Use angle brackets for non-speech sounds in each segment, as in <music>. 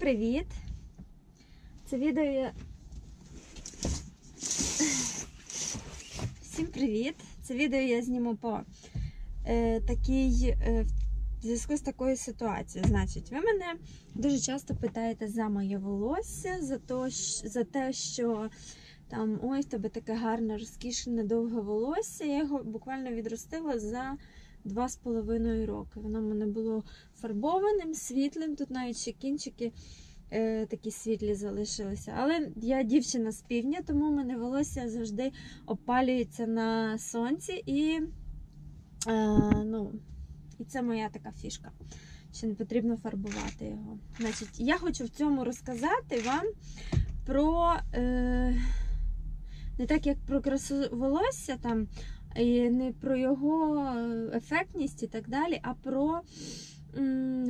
Привіт! Це відео я. Всім привіт! Це відео я зніму по е, такій е, в зв'язку з такою ситуацією. Значить, ви мене дуже часто питаєте за моє волосся, за, то, за те, що там ой, в тебе таке гарне, розкішне, довге волосся. Я його буквально відростила за два з половиною роки. Воно в мене було фарбованим, світлим. Тут навіть ще кінчики е, такі світлі залишилися. Але я дівчина з півдня, тому в мене волосся завжди опалюється на сонці і, е, ну, і це моя така фішка. Що не потрібно фарбувати його. Значить, я хочу в цьому розказати вам про е, не так як про красу волосся там, і не про його ефектність і так далі, а про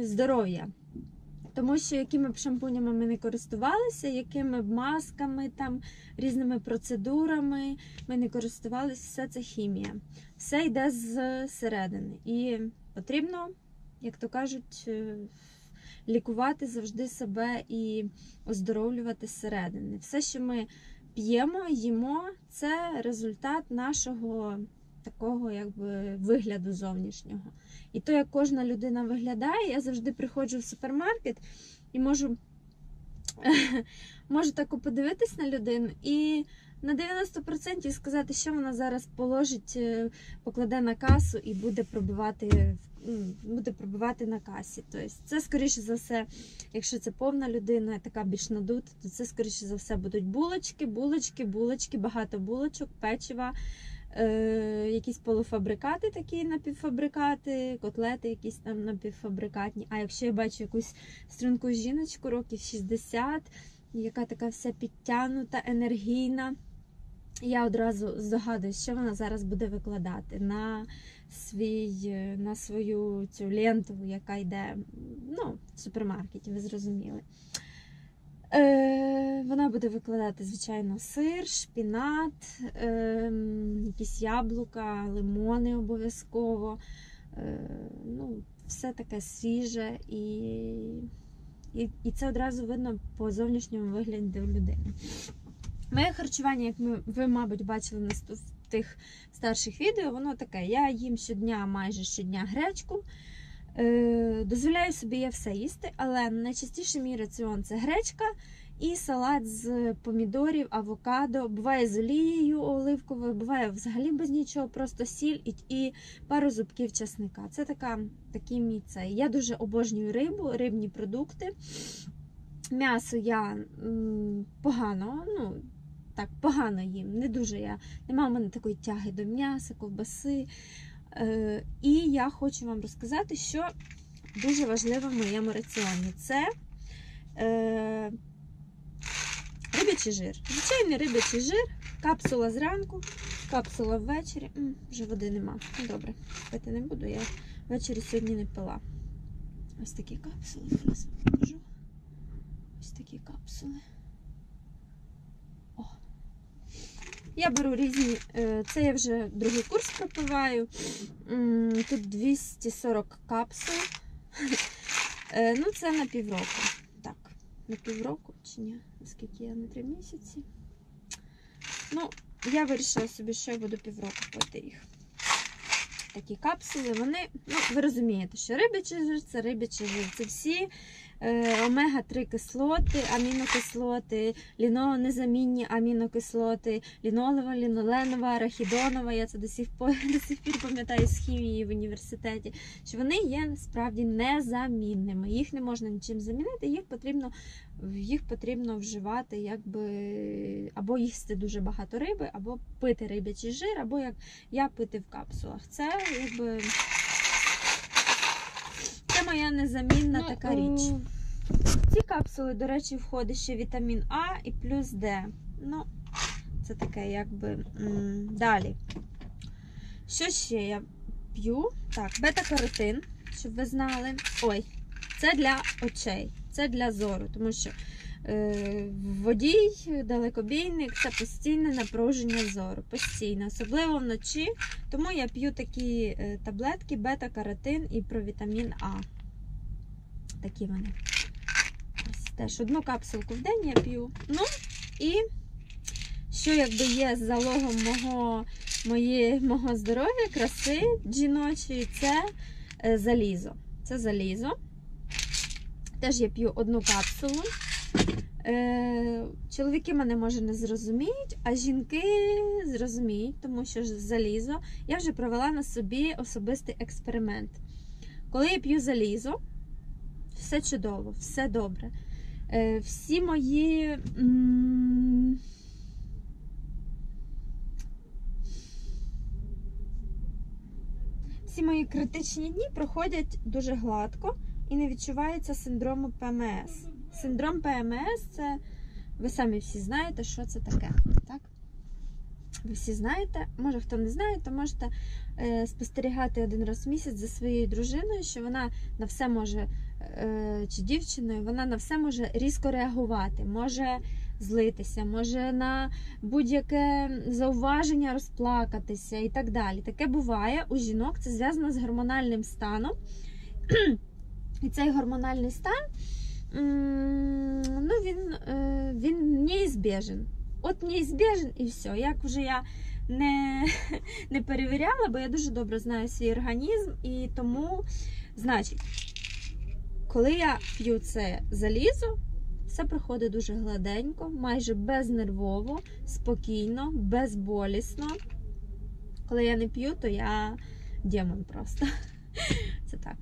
здоров'я. Тому що якими б шампунями ми не користувалися, якими б масками, там, різними процедурами ми не користувалися, все це хімія. Все йде з середини. І потрібно, як то кажуть, е, лікувати завжди себе і оздоровлювати зсередини. Все, що ми п'ємо, їмо, це результат нашого такого якби вигляду зовнішнього. І то, як кожна людина виглядає, я завжди приходжу в супермаркет і можу, <laughs> можу так подивитись на людину і на 90% сказати, що вона зараз положить, е, покладе на касу і буде пробивати, буде пробивати на касі. Тобто це, скоріше за все, якщо це повна людина, така більш надута, то це, скоріше за все, будуть булочки, булочки, булочки, багато булочок, печива. Е, якісь полуфабрикати, такі напівфабрикати, котлети якісь там напівфабрикатні. А якщо я бачу якусь струнку жіночку років 60, яка така вся підтягнута, енергійна, я одразу здогадуюсь, що вона зараз буде викладати на свій, е, на свою цю ленту, яка йде ну, в супермаркеті, ви зрозуміли. Е, вона буде викладати, звичайно, сир, шпінат, е, якісь яблука, лимони обов'язково. Е, ну, все таке свіже і, і, і це одразу видно по зовнішньому вигляду людини. Моє харчування, як ми, ви, мабуть, бачили в тих старших відео, воно таке. Я їм щодня, майже щодня гречку. Е, дозволяю собі я все їсти, але найчастіше мій раціон це гречка і салат з помідорів, авокадо. Буває з олією оливковою, буває взагалі без нічого, просто сіль і, і пару зубків часника. Це така, такий мій цей. Я дуже обожнюю рибу, рибні продукти. М'ясо я м, погано, ну так, погано їм. Не дуже я. Нема в мене такої тяги до м'яса, ковбаси. Е, і я хочу вам розказати, що дуже важливо в моєму раціоні. Це е, рибячий жир. Звичайний рибячий жир, капсула зранку, капсула ввечері. Вже води нема. Ну, Добре, пити не буду, я ввечері сьогодні не пила. Ось такі капсули, зараз вам покажу. Ось такі капсули. Я беру різні, е, це я вже другий курс пропиваю. Тут 240 капсул. <laughs> Е, Ну, це на півроку. Так, на півроку чи ні? Наскільки я на три місяці. Ну, я вирішила собі, що я буду півроку пити їх. Такі капсули, вони, ну, ви розумієте, що рибячий жир це рибячий жир. Це всі омега-3 кислоти, амінокислоти, лінонезамінні амінокислоти, лінолева, ліноленова, арахідонова. Я це до сих <laughs> до сих пір пам'ятаю з хімії в університеті. Що вони є справді незамінними. Їх не можна нічим замінити, їх потрібно, їх потрібно вживати, якби або їсти дуже багато риби, або пити рибячий жир, або як я пити в капсулах. Це якби. Це моя незамінна така річ. В ці капсули, до речі, входить ще вітамін А і плюс Д. Ну, це таке, якби. Далі. Що ще я п'ю? Так, бета-каротин, щоб ви знали. Ой, це для очей, це для зору, тому що водій, далекобійник це постійне напруження зору. Постійно, особливо вночі. Тому я п'ю такі е, таблетки бета-каротин і провітамін А. Такі вони. Ось теж одну капсулку в день я п'ю. Ну і що якби є залогом мого, моє, мого здоров'я, краси жіночої, це е, залізо. Це залізо. Теж я п'ю одну капсулу. Е, чоловіки мене може не зрозуміють, а жінки зрозуміють, тому що залізо. Я вже провела на собі особистий експеримент. Коли я п'ю залізо, все чудово, все добре. Е, всі мої. Всі мої критичні дні проходять дуже гладко і не відчувається синдрому ПМС. Синдром ПМС це ви самі всі знаєте, що це таке. Так? Ви всі знаєте, може хто не знає, то можете е, спостерігати один раз в місяць за своєю дружиною, що вона на все може, е, чи дівчиною, вона на все може різко реагувати, може злитися, може на будь-яке зауваження розплакатися і так далі. Таке буває у жінок, це зв'язано з гормональним станом. <clears throat> І цей гормональний стан ну, він, е, він неізбежен. От неізбежен і все. Як вже я не, <laughs> не перевіряла, бо я дуже добре знаю свій організм, і тому, значить, коли я п'ю це залізо, все проходить дуже гладенько, майже безнервово, спокійно, безболісно. Коли я не п'ю, то я демон просто. <laughs> Це так.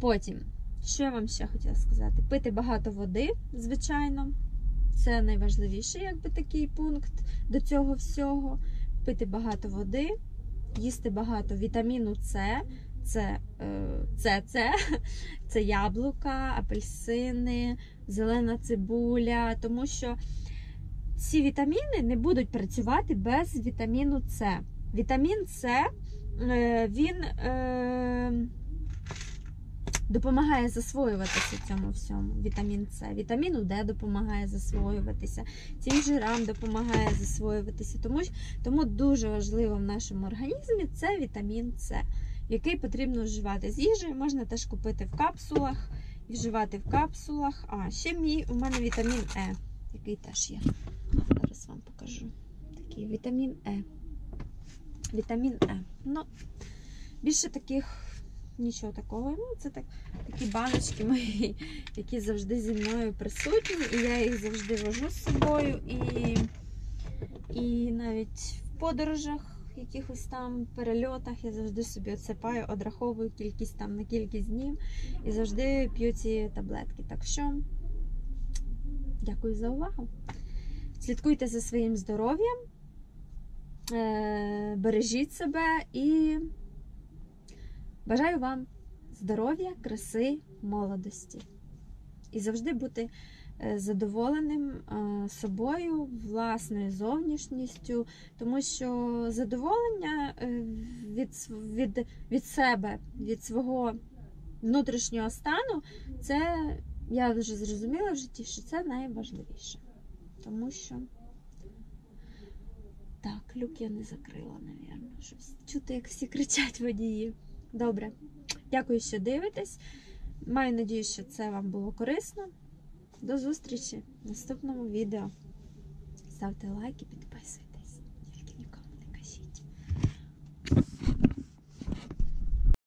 Потім, що я вам ще хотіла сказати? Пити багато води, звичайно. Це найважливіший, якби такий пункт до цього всього. Пити багато води, їсти багато вітаміну С, це, це, це, <laughs> це яблука, апельсини, зелена цибуля, тому що ці вітаміни не будуть працювати без вітаміну С. Вітамін С е, він е, допомагає засвоюватися цьому всьому. Вітамін С. Вітаміну Д допомагає засвоюватися, цим жирам допомагає засвоюватися. Тому, тому дуже важливо в нашому організмі це вітамін С, який потрібно вживати з їжею. Можна теж купити в капсулах і вживати в капсулах. А ще мій у мене вітамін Е, який теж є. Зараз вам покажу. Такий вітамін Е. Вітамін Е. Ну, більше таких нічого такого. Ну, це так, такі баночки мої, які завжди зі мною присутні, і я їх завжди вожу з собою. І, і навіть в подорожах, якихось там перельотах, я завжди собі отсипаю, одраховую кількість там на кількість днів і завжди п'ю ці таблетки. Так що, дякую за увагу. Слідкуйте за своїм здоров'ям, е, бережіть себе і бажаю вам здоров'я, краси, молодості. І завжди бути е, задоволеним е, собою, власною зовнішністю, тому що задоволення е, від, від, від себе, від свого внутрішнього стану, це я вже зрозуміла в житті, що це найважливіше. Тому що так, люк я не закрила, напевно. Щось чути, як всі кричать водії. Добре. Дякую, що дивитесь. Маю надію, що це вам було корисно. До зустрічі в наступному відео. Ставте лайки, підписуйтесь.